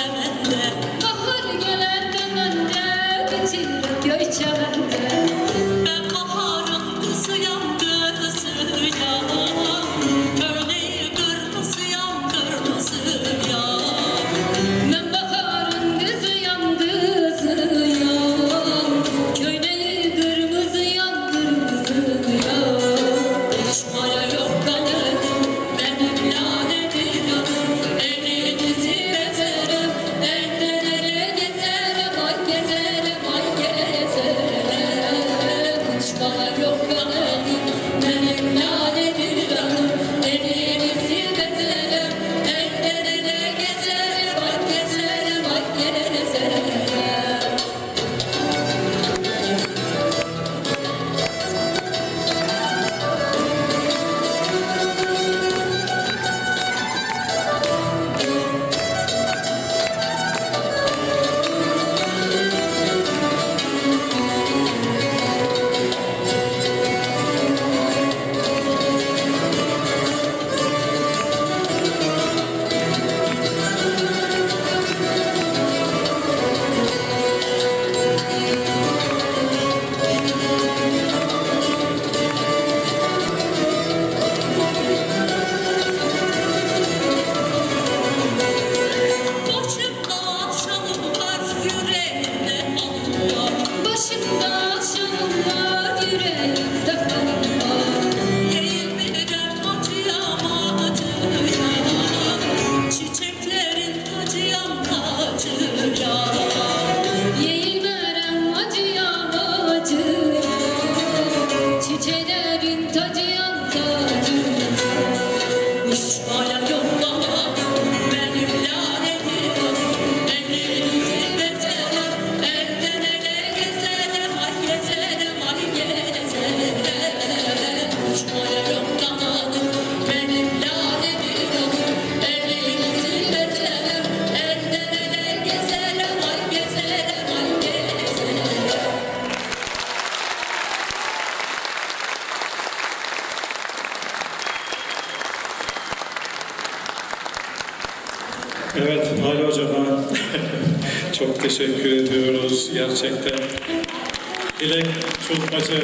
Amen. should Evet, Ali Hocam'a çok teşekkür ediyoruz gerçekten. Dilek Çulpacı